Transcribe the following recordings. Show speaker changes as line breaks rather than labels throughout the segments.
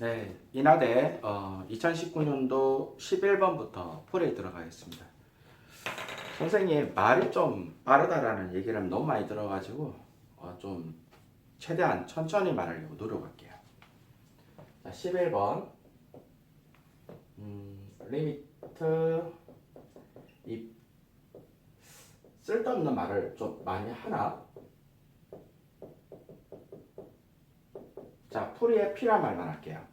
네, 이나대 어, 2019년도 11번부터 풀에 들어가겠습니다. 선생님 말이 좀 빠르다라는 얘기를 너무 많이 들어가지고 어, 좀 최대한 천천히 말하려고 노력할게요. 자, 11번 음, 리미트 이 쓸데없는 말을 좀 많이 하나? 자, 풀이에 필요한 말만 할게요.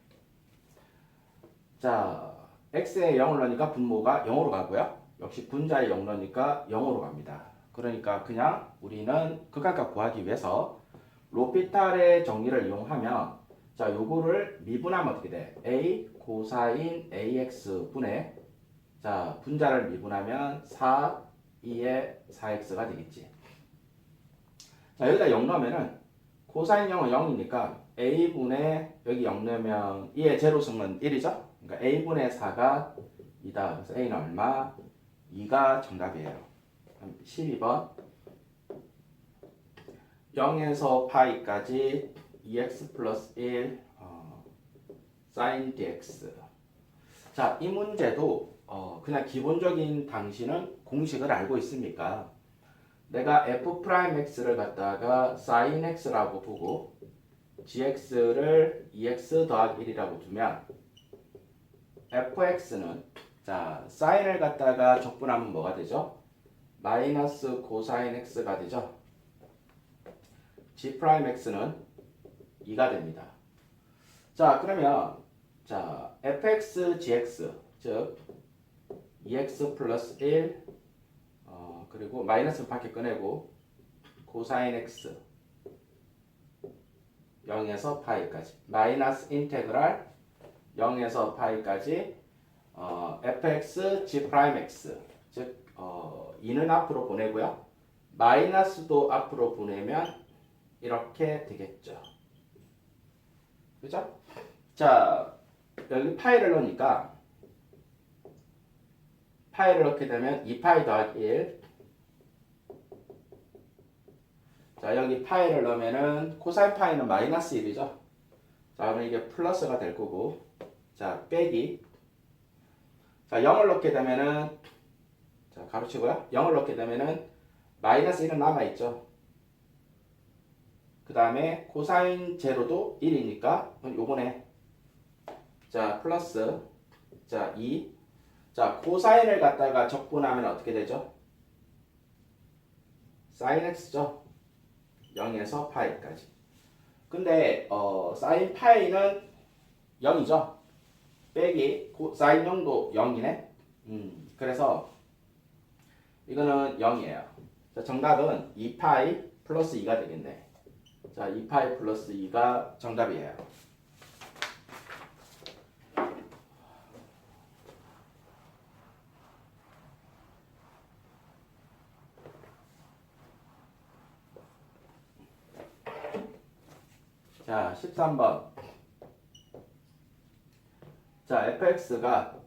자, x에 0을 넣으니까 분모가 0으로 가고요. 역시 분자에 0 넣으니까 0으로 갑니다. 그러니까 그냥 우리는 극한값 구하기 위해서 로피탈의 정리를 이용하면 자, 요거를 미분하면 어떻게 돼? a 코사인 ax 분의 자, 분자를 미분하면 4 2의 4x가 되겠지. 자, 여기다 0 넣으면은 코사인 0은 0이니까 a분의 여기 0 넣으면 2의 제로승은 1이죠? 그러니까 a분의 4가 2다. 그래서 a는 얼마? 2가 정답이에요. 12번 0에서 파이까지 2x 플러스 1 어, sin dx 자, 이 문제도 어, 그냥 기본적인 당신은 공식을 알고 있습니까? 내가 f 프라임 x를 갖다가 sin x라고 보고 gx를 2x 더하기 1이라고 두면 fx는 자 sine을 갖다가 적분하면 뭐가 되죠? 마이너스 코사인 x가 되죠. g 프라임 x는 2가 됩니다. 자 그러면 자 fx gx 즉 2x 플러스 1 어, 그리고 마이너스 밖에 꺼내고 코사인 x 0에서 파이까지 마이너스 인테그랄 0에서 파이까지 어, fx g 프라임 x 즉 어, 2는 앞으로 보내고요 마이너스도 앞으로 보내면 이렇게 되겠죠 그죠? 자 여기 파이를 넣으니까 파이를 넣게 되면 2파이 더하기 1 자, 여기 파이를 넣으면은 코사인 파이는 마이너스 1이죠. 자, 그럼 이게 플러스가 될 거고. 자, 빼기. 자, 0을 넣게 되면은 자, 가로치고요. 0을 넣게 되면은 마이너스 1은 남아 있죠. 그 다음에 코사인 제로도 1이니까 요번에 자, 플러스 자, 2 자, 코사인을 갖다가 적분하면 어떻게 되죠? 사인 x죠. 0에서 파이까지. 근데 어, 사인 파이는 0이죠. 빼기 고, 사인 0도 0이네. 음, 그래서 이거는 0이에요. 자, 정답은 2파이 플러스 2가 되겠네. 자, 2파이 플러스 2가 정답이에요. 자, 13번. 자, fx가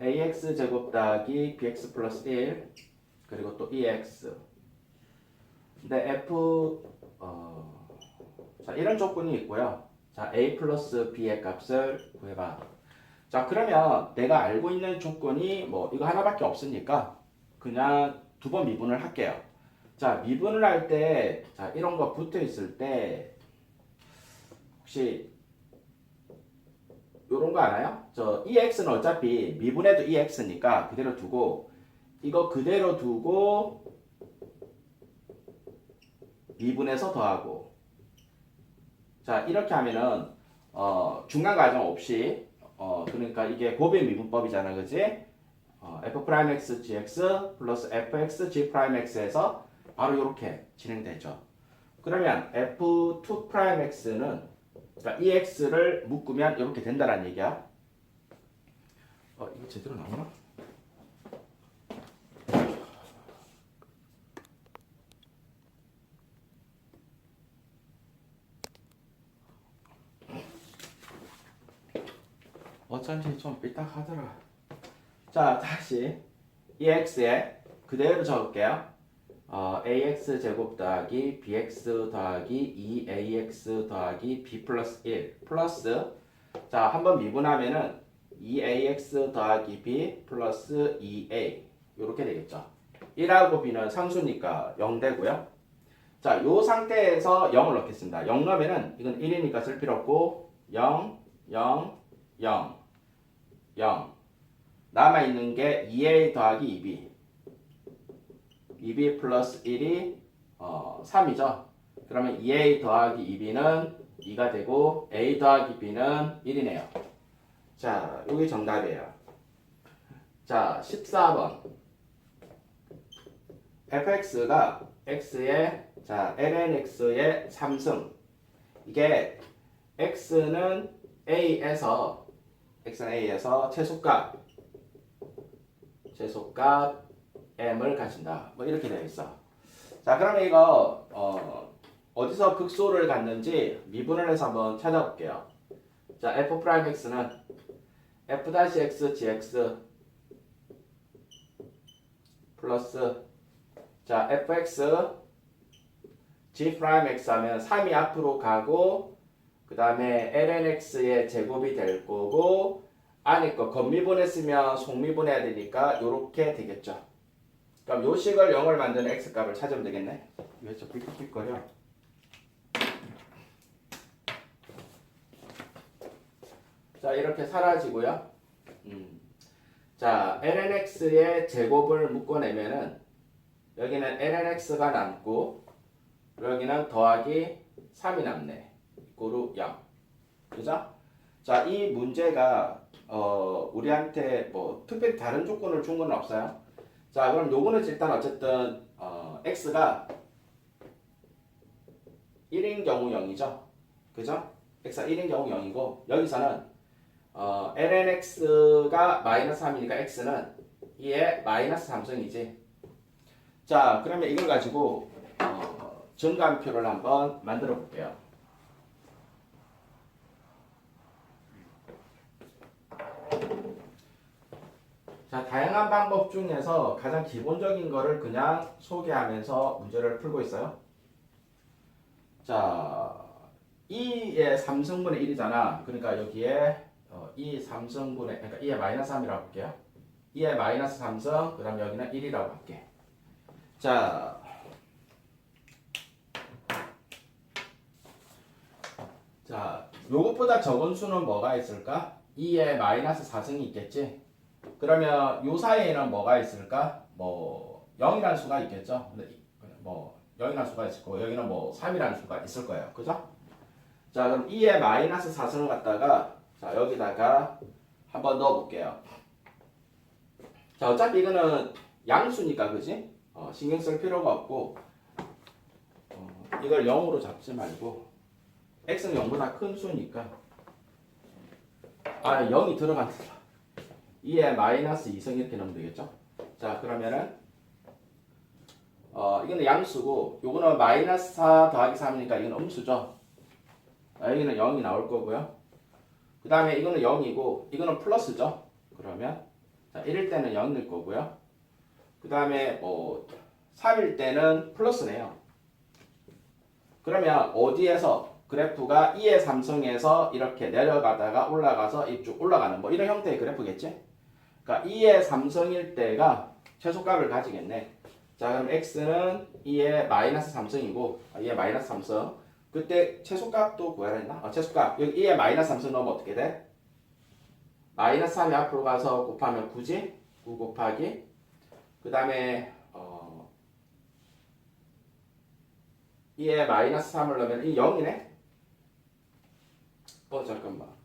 ax 제곱 더하기 bx 플러스 1 그리고 또 ex. 근데 f 어, 자 이런 조건이 있고요. 자 a 플러스 b의 값을 구해봐. 자 그러면 내가 알고 있는 조건이 뭐 이거 하나밖에 없으니까 그냥 두 번 미분을 할게요. 자 미분을 할 때 자 이런 거 붙어 있을 때 혹시 요런 거 알아요? 저 EX는 어차피 미분해도 EX니까 그대로 두고 이거 그대로 두고 미분해서 더하고 자 이렇게 하면은 어, 중간 과정 없이 어, 그러니까 이게 곱의 미분법이잖아 그지? 어, f 프라임 x gx 플러스 fx g 프라임 x에서 바로 이렇게 진행되죠. 그러면 f2 프라임 x는 그러니까 EX를 묶으면 이렇게 된다는 얘기야. 어, 이거 제대로 나오나? 어쩐지 좀 삐딱하더라. 자, 다시 EX에 그대로 적을게요. 어, ax 제곱 더하기 bx 더하기 2ax 더하기 b 플러스 1 플러스 자 한번 미분하면은 2ax 더하기 b 플러스 2a 이렇게 되겠죠. 1하고 b는 상수니까 0 되고요. 자, 요 상태에서 0을 넣겠습니다. 0 넣으면은 이건 1이니까 쓸 필요 없고 0, 0, 0, 0 남아 있는 게 2a 더하기 2b 2b 플러스 1이 어, 3이죠. 그러면 2a 더하기 2b는 2가 되고 a 더하기 b는 1이네요. 자, 여기 정답이에요. 자, 14번. fx가 x의 자, lnx의 3승. 이게 x는 a에서 x는 a에서 최소값 최소값 m을 가진다. 뭐 이렇게 되어 있어. 자, 그러면 이거 어, 어디서 극소를 갖는지 미분을 해서 한번 찾아볼게요. 자, f 프라임 x는 f 다시 x gx 플러스 자, fx g 프라임 x 하면 3이 앞으로 가고 그 다음에 lnx의 제곱이 될 거고 안에 거 건미분했으면 속미분해야 되니까 요렇게 되겠죠. 그럼 요 식을 0을 만드는 x 값을 찾으면 되겠네. 왜저 삑삑거려? 자 이렇게 사라지고요. 음. 자 lnx의 제곱을 묶어내면은 여기는 lnx가 남고 여기는 더하기 3이 남네. 고루 0. 그죠? 자, 이 문제가 어, 우리한테 뭐 특별히 다른 조건을 준 건 없어요. 자, 그럼 요거는 일단 어쨌든 어, x가 1인 경우 0이죠. 그죠? x가 1인 경우 0이고 여기서는 어, lnx가 마이너스 3이니까 x는 2의 마이너스 3승이지. 자, 그러면 이걸 가지고 어, 증감표를 한번 만들어 볼게요. 자, 다양한 방법 중에서 가장 기본적인 거를 그냥 소개하면서 문제를 풀고 있어요. 자, 2의 3승분의 1이잖아. 그러니까 여기에 어, 2 3승분의 그러니까 2의 마이너스 3이라고 볼게요. 2의 마이너스 3승, 그 다음 여기는 1이라고 할게. 자, 자, 요것보다 적은 수는 뭐가 있을까? 2의 마이너스 4승이 있겠지? 그러면 요 사이에는 뭐가 있을까? 뭐 0이라는 수가 있겠죠? 근데 이- 뭐 0이라는 수가 있을 거고 여기는 뭐 3이라는 수가 있을 거예요. 그죠? 자, 그럼 2의 마이너스 4승을 갖다가 자, 여기다가 한번 넣어 볼게요. 자, 어차피 이거는 양수니까 그지? 어, 신경 쓸 필요가 없고 어, 이걸 0으로 잡지 말고 x는 0보다 큰 수니까 아 0이 들어간다 2에 마이너스 2승 이렇게 넣으면 되겠죠? 자 그러면은 어 이거는 양수고 요거는 마이너스 4 더하기 3이니까 이건 음수죠? 아, 여기는 0이 나올 거고요. 그 다음에 이거는 0이고 이거는 플러스죠? 그러면 자 1일 때는 0일 거고요. 그 다음에 뭐 3일 때는 플러스네요. 그러면 어디에서 그래프가 2의 삼성에서 이렇게 내려가다가 올라가서 이쪽 올라가는 뭐 이런 형태의 그래프겠지? 그러니까 2의 삼성일 때가 최소값을 가지겠네. 자 그럼 x는 2의 마이너스 삼성이고 2의 마이너스 삼성 그때 최소값도 구하라 했나? 어, 최소값 여기 2의 마이너스 삼성 넣으면 어떻게 돼? 마이너스 3이 앞으로 가서 곱하면 9지? 9 곱하기 그 다음에 어 2에 마이너스 3을 넣으면 이 0이네? 어 잠깐만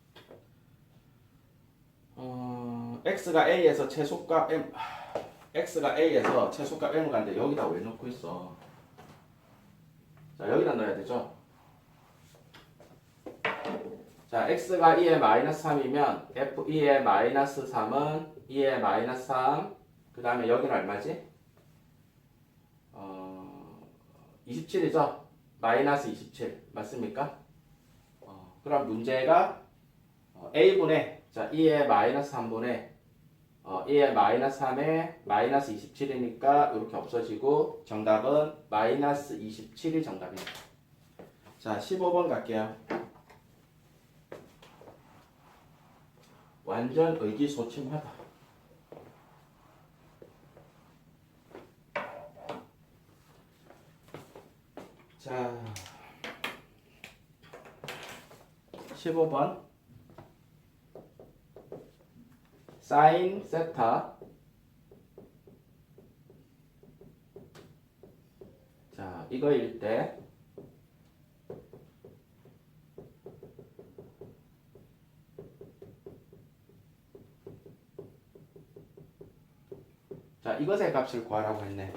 어 x가 a에서 최소값 m 하, x가 a에서 최소값 m을 가는데 여기다 왜 넣고 있어 자 여기다 넣어야 되죠 자 x가 2에 마이너스 3이면 f 2에 마이너스 3은 2에 마이너스 3 그 다음에 여기는 얼마지? 어, 27이죠? 마이너스 27 맞습니까? 어, 그럼 문제가 어, a분의 자 2의 마이너스 3분의 어, 1에 마이너스 3에 마이너스 27이니까 이렇게 없어지고 정답은 마이너스 27이 정답입니다. 자, 15번 갈게요. 완전 의기소침하다. 자, 15번. 사인 세타. 자, 이거일 때 자, 이것의 값을 구하라고 했네.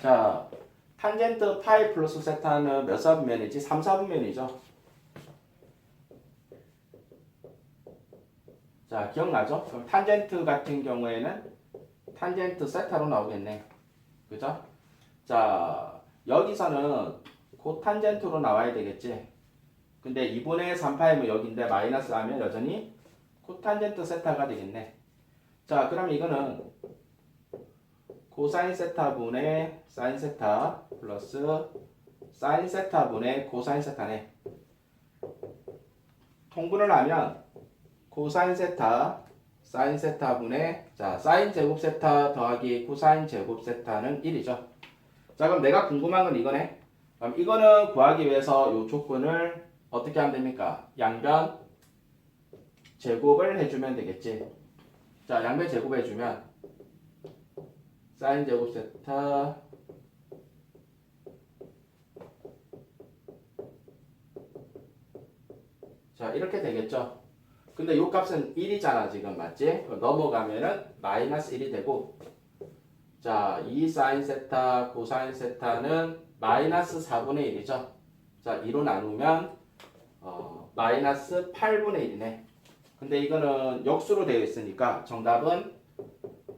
자, 탄젠트 파이 플러스 세타는 몇 사분면이지? 3, 4분면이죠. 자, 기억나죠? 그럼 탄젠트 같은 경우에는 탄젠트 세타로 나오겠네. 그죠? 자, 여기서는 코탄젠트로 나와야 되겠지. 근데 2분의 3파이면 여기인데 마이너스 하면 여전히 코탄젠트 세타가 되겠네. 자, 그럼 이거는 코사인 세타 분의 사인 세타 플러스 사인 세타 분의 코사인 세타네. 통분을 하면 코사인 세타 사인 세타 분의 자 사인 제곱 세타 더하기 코사인 제곱 세타는 1이죠. 자 그럼 내가 궁금한 건 이거네. 그럼 이거는 구하기 위해서 요 조건을 어떻게 하면 됩니까? 양변 제곱을 해주면 되겠지. 자 양변 제곱해주면 사인 제곱 세타 자 이렇게 되겠죠 근데 요 값은 1이잖아 지금 맞지? 넘어가면은 마이너스 1이 되고 자 2 사인 세타 코사인 세타는 마이너스 4분의 1이죠 자 2로 나누면 어, 마이너스 8분의 1이네 근데 이거는 역수로 되어 있으니까 정답은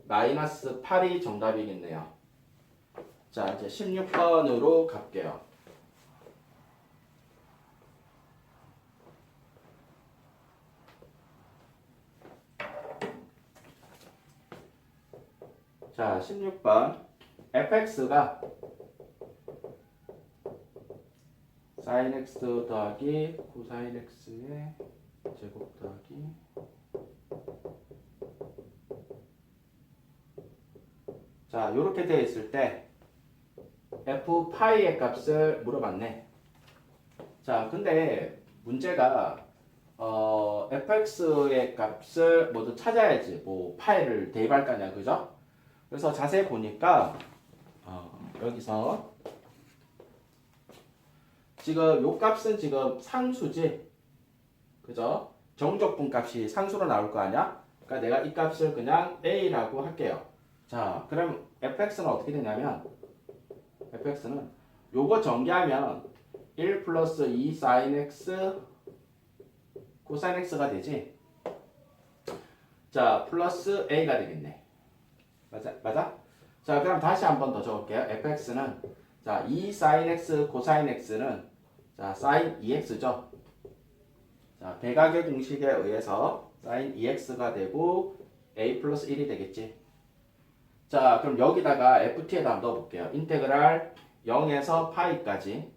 마이너스 8이 정답이겠네요. 자, 이제 16번으로 갈게요. 자, 16번. fx가 sin x 더하기 코사인 x의 제곱 더하기 자, 이렇게 되어 있을 때 f 파이의 값을 물어봤네. 자, 근데 문제가 어, fx의 값을 모두 찾아야지 뭐 파이를 대입할 거냐, 그죠? 그래서 자세히 보니까 어, 여기서 지금 요 값은 지금 상수지, 그죠? 정적분 값이 상수로 나올 거 아니야? 그러니까 내가 이 값을 그냥 a라고 할게요. 자, 그럼 fx는 어떻게 되냐면 fx는 요거 전개하면 1 플러스 2 sin x 코사인 x가 되지. 자, 플러스 a가 되겠네. 맞아? 맞아? 자, 그럼 다시 한 번 더 적을게요. fx는 자, 2 sin x 코사인 x는 자, sin 2x죠. 자, 대각의 공식에 의해서 sin 2x가 되고 a 플러스 1이 되겠지. 자, 그럼 여기다가 ft에다 넣어볼게요. 인테그랄 0에서 파이까지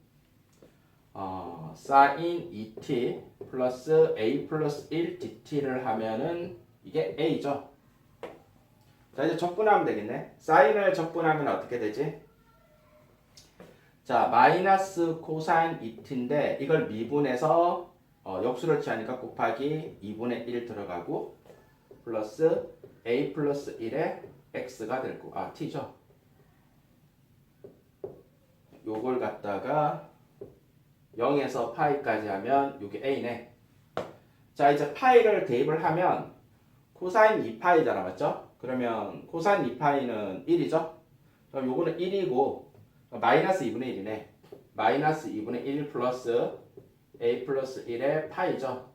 어, sin 2t 플러스 a 플러스 1 dt를 하면은 이게 a죠. 자, 이제 적분하면 되겠네. 사인을 적분하면 어떻게 되지? 자, 마이너스 코사인 2t인데 이걸 미분해서 어, 역수를 취하니까 곱하기 2분의 1 들어가고 플러스 a 플러스 1에 x가 될 거, 아 t죠. 요걸 갖다가 0에서 파이까지 하면 요게 a네. 자 이제 파이를 대입을 하면 코사인 2파이잖아 맞죠? 그러면 코사인 2파이는 1이죠? 그럼 요거는 1이고 마이너스 2분의 1이네. 마이너스 2분의 1 플러스 a 플러스 1의 파이죠.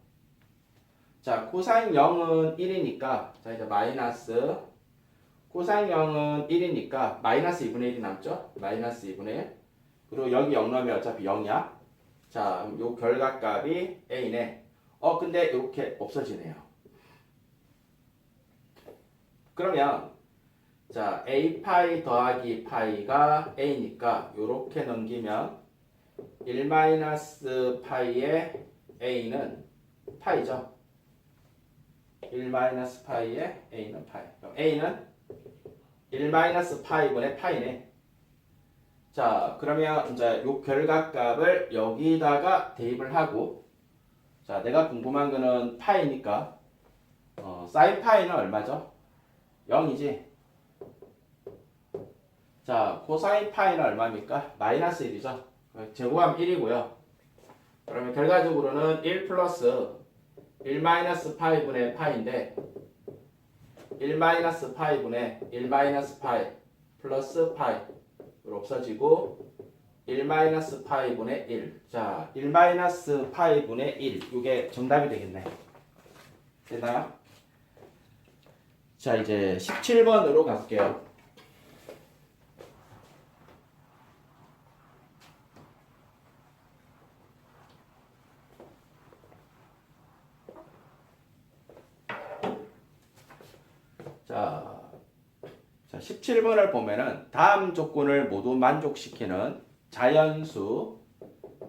자 코사인 0은 1이니까 자 이제 마이너스 코사인 0은 1이니까 마이너스 2분의 1이 남죠? 마이너스 2분의 1 그리고 여기 0 넣으면 어차피 0이야 자, 요 결과값이 a네. 어, 근데 이렇게 없어지네요. 그러면 자, a 파이 더하기 파이가 a니까 요렇게 넘기면 1 마이너스 파이의 a는 파이죠. 1 마이너스 파이의 a는 파이. 그럼 a는 1 마이너스 파이분의 파이네. 자, 그러면 이제 요 결과값을 여기다가 대입을 하고 자, 내가 궁금한 거는 파이니까 어, 사인 파이는 얼마죠? 0이지. 자, 코사인 파이는 얼마입니까? 마이너스 1이죠. 제곱하면 1이고요. 그러면 결과적으로는 1 플러스 1 마이너스 파이분의 파이인데 1 마이너스 파이분의 1 마이너스 파이 플러스 파이 로 없어지고 1 마이너스 파이분의 1. 자, 1 마이너스 파이분의 1. 이게 정답이 되겠네. 됐나요? 자, 이제 17번으로 갈게요. 자, 자, 17번을 보면은 다음 조건을 모두 만족시키는 자연수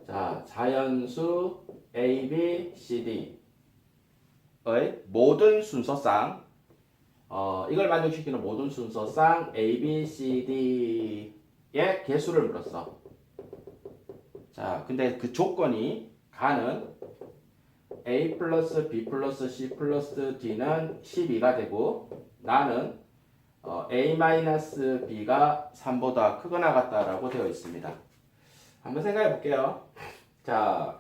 자, 자연수 A, B, C, D의 모든 순서상 어, 이걸 만족시키는 모든 순서상 A, B, C, D의 개수를 물었어. 자, 근데 그 조건이 가는 A 플러스 B 플러스 C 플러스 D는 12가 되고 나는 어, A-B가 3보다 크거나 같다라고 되어 있습니다. 한번 생각해 볼게요. 자,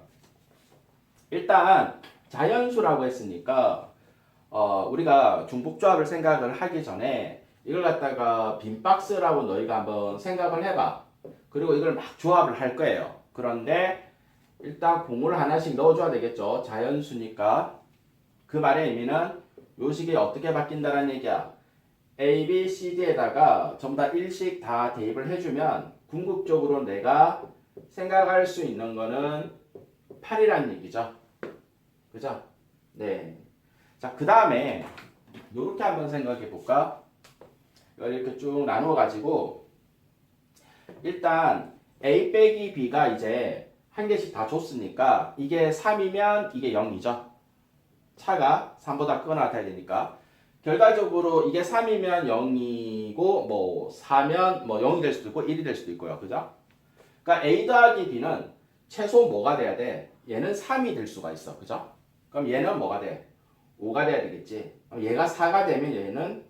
일단 자연수라고 했으니까 어, 우리가 중복조합을 생각을 하기 전에 이걸 갖다가 빈 박스라고 너희가 한번 생각을 해봐. 그리고 이걸 막 조합을 할 거예요. 그런데 일단 공을 하나씩 넣어줘야 되겠죠. 자연수니까 그 말의 의미는 요 식이 어떻게 바뀐다는 얘기야. A, B, C, D에다가 전부 다 일씩 다 대입을 해주면 궁극적으로 내가 생각할 수 있는 거는 8이라는 얘기죠. 그죠? 네. 자, 그 다음에 이렇게 한번 생각해 볼까? 이렇게 쭉 나누어 가지고 일단 A 빼기 B가 이제 한 개씩 다 줬으니까 이게 3이면 이게 0이죠. 차가 3보다 크거나 같아야 되니까 결과적으로 이게 3이면 0이고 뭐 4면 뭐 0이 될 수도 있고 1이 될 수도 있고요. 그죠? 그러니까 A 더하기 B는 최소 뭐가 돼야 돼? 얘는 3이 될 수가 있어. 그죠? 그럼 얘는 뭐가 돼? 5가 돼야 되겠지. 얘가 4가 되면 얘는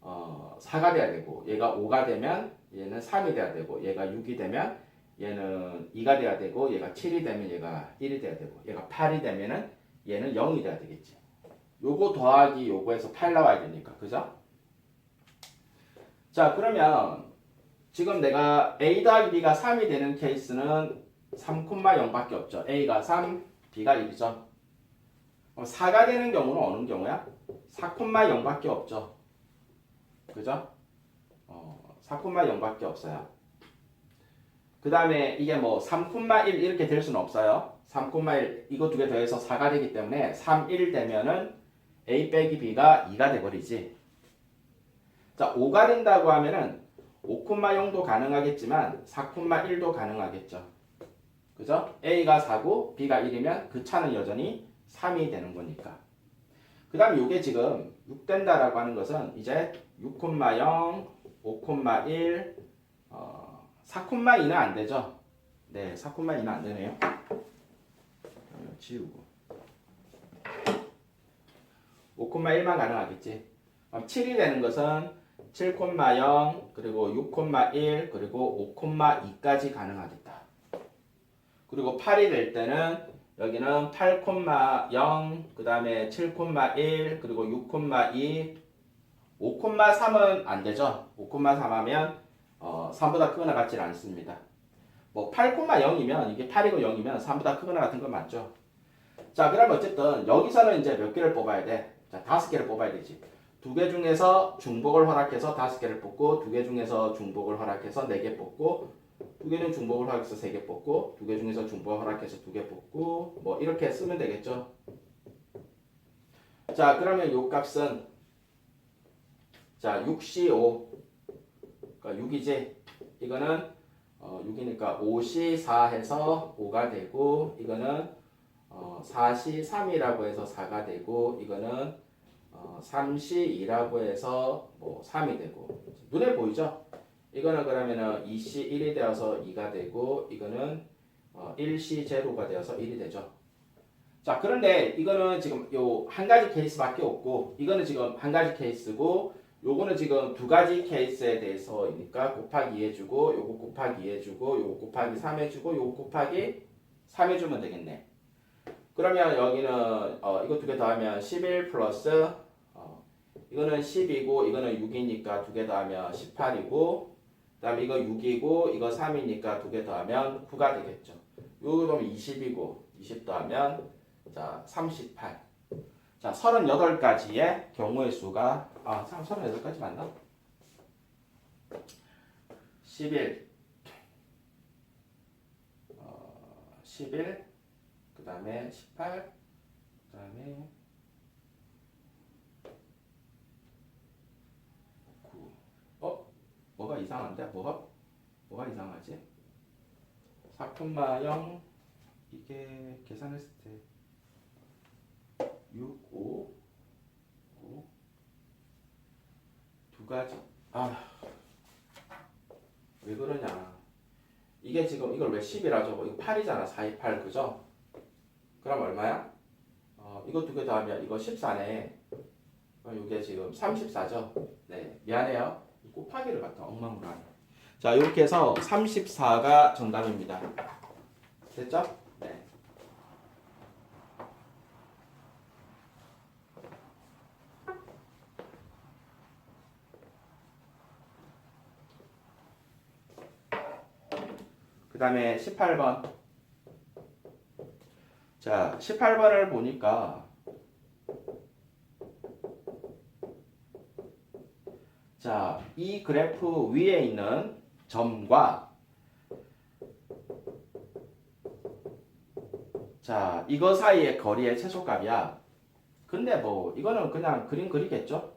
어, 4가 돼야 되고 얘가 5가 되면 얘는 3이 돼야 되고 얘가 6이 되면 얘는 2가 돼야 되고 얘가 7이 되면 얘가 1이 돼야 되고 얘가 8이 되면은 얘는 0이 돼야 되겠지. 요거 더하기 요거에서 8 나와야 되니까. 그죠? 자, 그러면 지금 내가 A 더하기 B가 3이 되는 케이스는 3,0밖에 없죠. A가 3, B가 1이죠. 그럼 4가 되는 경우는 어느 경우야? 4,0밖에 없죠. 그죠? 어, 4,0밖에 없어요. 그 다음에 이게 뭐 3,1 이렇게 될 수는 없어요. 3,1 이거 두 개 더해서 4가 되기 때문에 3, 1 되면은 A 빼기 B가 2가 돼버리지. 자, 5가 된다고 하면은 5,0도 가능하겠지만 4,1도 가능하겠죠. 그죠? A가 4고 B가 1이면 그 차는 여전히 3이 되는 거니까. 그 다음에 이게 지금 6 된다라고 하는 것은 이제 6,0, 5,1, 어, 4,2는 안 되죠. 네, 4,2는 안 되네요. 지우고. 5,1만 가능하겠지. 그럼 7이 되는 것은 7,0 그리고 6,1 그리고 5,2까지 가능하겠다. 그리고 8이 될 때는 여기는 8,0 그 다음에 7,1 그리고 6,2 5,3은 안 되죠. 5,3 하면 어, 3보다 크거나 같지 않습니다. 뭐 8,0이면 이게 8이고 0이면 3보다 크거나 같은 건 맞죠. 자, 그럼 어쨌든 여기서는 이제 몇 개를 뽑아야 돼? 자, 다섯 개를 뽑아야 되지. 두 개 중에서 중복을 허락해서 다섯 개를 뽑고 두 개 중에서 중복을 허락해서 네 개 뽑고 두두 개는 중복 허락해서 세 개 뽑고 두 개 중에서 중복 허락해서 두 개 뽑고 뭐 이렇게 쓰면 되겠죠. 자 그러면 요 값은 자 6C5 그러니까 6이지 이거는 어, 6이니까 5C4 해서 5가 되고 이거는 어, 4C3이라고 해서 4가 되고 이거는 어, 3C2라고 해서 뭐 3이 되고 눈에 보이죠? 이거는 그러면은 2C1이 되어서 2가 되고 이거는 어, 1C0가 되어서 1이 되죠. 자 그런데 이거는 지금 요 한 가지 케이스밖에 없고 이거는 지금 한 가지 케이스고 요거는 지금 두 가지 케이스에 대해서이니까 곱하기 2 해주고 요거 곱하기 2 해주고 요거 곱하기 3 해주고 요거 곱하기 3 해주면 되겠네. 그러면 여기는 어, 이거 두 개 더하면 11 플러스 어, 이거는 10이고 이거는 6이니까 두 개 더하면 18이고 그 다음에 이거 6이고 이거 3이니까 두 개 더하면 9가 되겠죠. 요거 더하면 20이고 20 더하면 자 38. 자 38가지의 경우의 수가 아 38가지 맞나? 11 어, 11 그 다음에 18 그 다음에 9 어? 이상한데? 뭐가? 뭐가 이상하지? 4,0 이게 계산했을 때 6, 5, 5, 두 가지. 아, 왜 그러냐. 이게 지금 이걸 왜 10이라 적어? 이거 8이잖아. 4, 2, 8, 그죠? 그럼 얼마야? 어, 이거 두 개 더하면 이거 14네. 그럼 이게 지금 34죠? 네, 미안해요. 이 곱하기를 갖다 엉망으로 하네. 자, 이렇게 해서 34가 정답입니다. 됐죠? 네. 그 다음에 18번. 자, 18번을 보니까 자, 이 그래프 위에 있는 점과 자, 이거 사이의 거리의 최소값이야. 근데 뭐 이거는 그냥 그림 그리겠죠?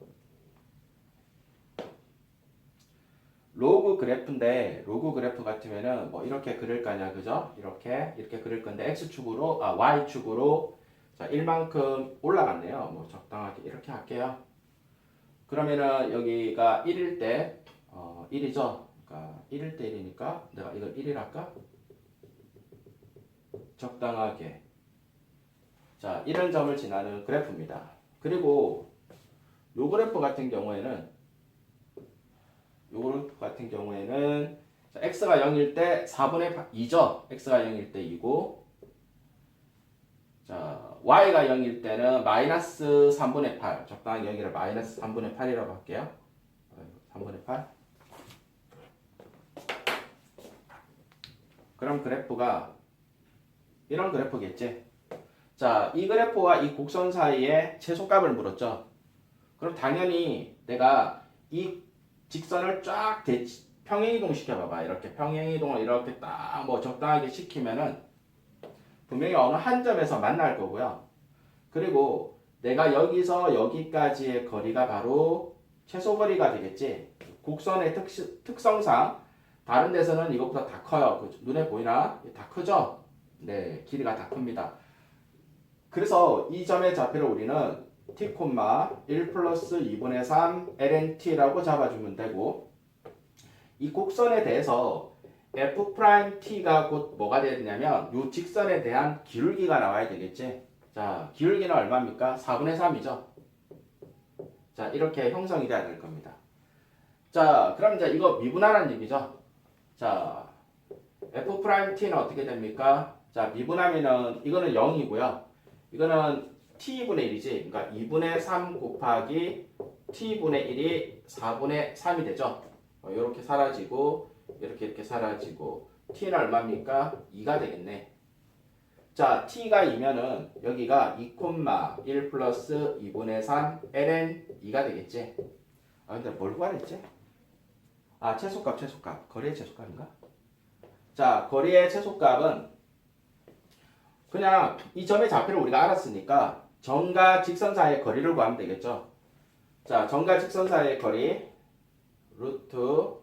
로그 그래프인데 로그 그래프 같으면은 뭐 이렇게 그릴 거냐 그죠? 이렇게 이렇게 그릴 건데 x축으로 아 y축으로 자 1만큼 올라갔네요. 뭐 적당하게 이렇게 할게요. 그러면은 여기가 1일 때 어, 1이죠. 그러니까 1일 때 1이니까 내가 이걸 1일 할까? 적당하게 자 이런 점을 지나는 그래프입니다. 그리고 요 그래프 같은 경우에는 요거 같은 경우에는 자, x가 0일 때 4분의 2죠. x가 0일 때 2고 자 y가 0일 때는 마이너스 3분의 8 적당히 여기를 마이너스 3분의 8이라고 할게요. 3분의 8 그럼 그래프가 이런 그래프겠지. 자, 이 그래프와 이 곡선 사이의 최소값을 물었죠. 그럼 당연히 내가 이 직선을 쫙 대, 평행이동 시켜봐봐. 이렇게 평행이동을 이렇게 딱 뭐 적당하게 시키면은 분명히 어느 한 점에서 만날 거고요. 그리고 내가 여기서 여기까지의 거리가 바로 최소 거리가 되겠지. 곡선의 특, 특성상 다른 데서는 이것보다 다 커요. 그 눈에 보이나? 다 크죠? 네, 길이가 다 큽니다. 그래서 이 점의 좌표를 우리는 t, 1 플러스 2분의 3 lnt라고 잡아주면 되고 이 곡선에 대해서 f 프라임 t가 곧 뭐가 되느냐면 이 직선에 대한 기울기가 나와야 되겠지. 자, 기울기는 얼마입니까? 4분의 3이죠. 자, 이렇게 형성이 돼야 될 겁니다. 자, 그럼 이제 이거 미분하라는 얘기죠. 자, f 프라임 t는 어떻게 됩니까? 자, 미분하면은 이거는 0이고요. 이거는 t분의 1이지. 그러니까 2분의 3 곱하기 t분의 1이 4분의 3이 되죠. 어, 이렇게 사라지고 이렇게 이렇게 사라지고 t는 얼마입니까? 2가 되겠네. 자, t가 2면은 여기가 2, 1 플러스 2분의 3 ln 2가 되겠지. 아 근데 뭘 구하랬지? 아 최소값 최소값 거리의 최소값인가? 자, 거리의 최소값은 그냥 이 점의 좌표를 우리가 알았으니까 점과 직선 사이의 거리를 구하면 되겠죠. 자, 점과 직선 사이의 거리 루트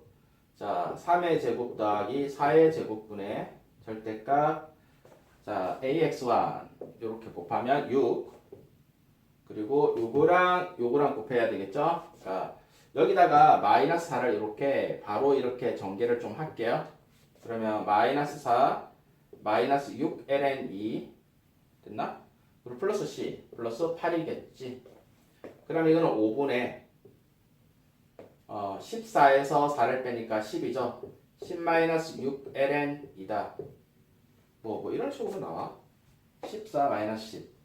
자, 3의 제곱 더하기 4의 제곱분의 절대값 자, ax1 이렇게 곱하면 6 그리고 요거랑 요거랑 곱해야 되겠죠? 그러니까 여기다가 마이너스 4를 이렇게 바로 이렇게 전개를 좀 할게요. 그러면 마이너스 4 마이너스 6 ln 2 됐나? 그리고 플러스 c 플러스 8이겠지. 그럼 이거는 5분의 어, 14에서 4를 빼니까 10이죠. 10 마이너스 6 ln 2다. 뭐, 뭐 이런 식으로 나와. 14 마이너스 10.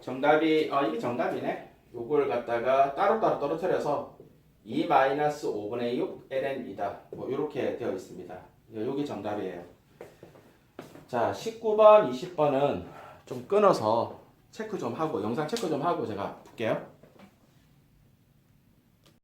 정답이 어 이게 정답이네. 요걸 갖다가 따로따로 떨어뜨려서 2 마이너스 5분의 6 ln 2다. 뭐 이렇게 되어 있습니다. 여기 정답이에요. 자, 19번, 20번은 좀 끊어서 체크 좀 하고 영상 체크 좀 하고 제가 볼게요.